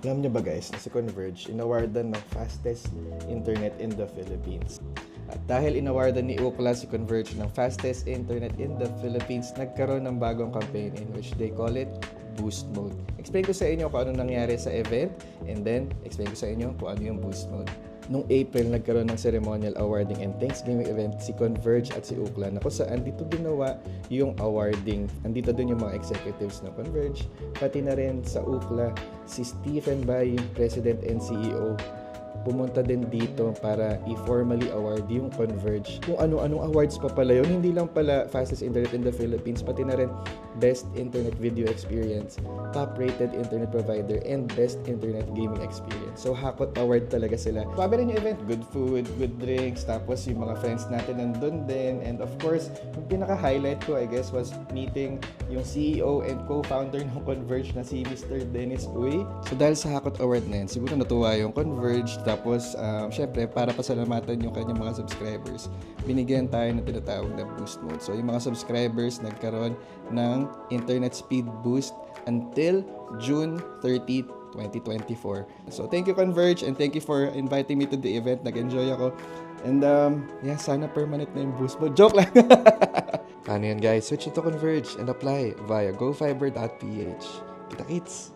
Alam niyo ba guys, na si Converge, inawardan ng fastest internet in the Philippines. At dahil inawardan ni Ookla si Converge ng fastest internet in the Philippines, nagkaroon ng bagong campaign in which they call it Boost Mode. Explain ko sa inyo kung ano nangyari sa event and then explain ko sa inyo kung ano yung Boost Mode. Noong April, nagkaroon ng ceremonial awarding and Thanksgiving event si Converge at si Ookla na kung saan dito ginawa yung awarding. Andito din yung mga executives ng Converge, pati na rin sa Ookla si Stephen Bay, yung President and CEO, pumunta din dito para i-formally award yung Converge. Kung ano-anong awards pa pala yun, hindi lang pala fastest internet in the Philippines, pati na rin best internet video experience, top-rated internet provider, and best internet gaming experience. So, hakot award talaga sila. Sabi rin yung event, good food, good drinks, tapos yung mga friends natin nandun din. And of course, yung pinaka-highlight ko, I guess, was meeting yung CEO and co-founder ng Converge na si Mr. Dennis Uy. So, dahil sa hakot award na yun, siguro natuwa yung Converge. Tapos, um, syempre, para pasalamatan yung kanyang mga subscribers, binigyan tayo ng tinatawag na boost mode. So, yung mga subscribers nagkaroon ng internet speed boost until June 30, 2024. So, thank you Converge and thank you for inviting me to the event. Nag-enjoy ako. And um, yeah, sana permanent na yung boost mode. Joke lang! Paano yan guys? Switch to Converge and apply via gofiber.ph. Kita kits!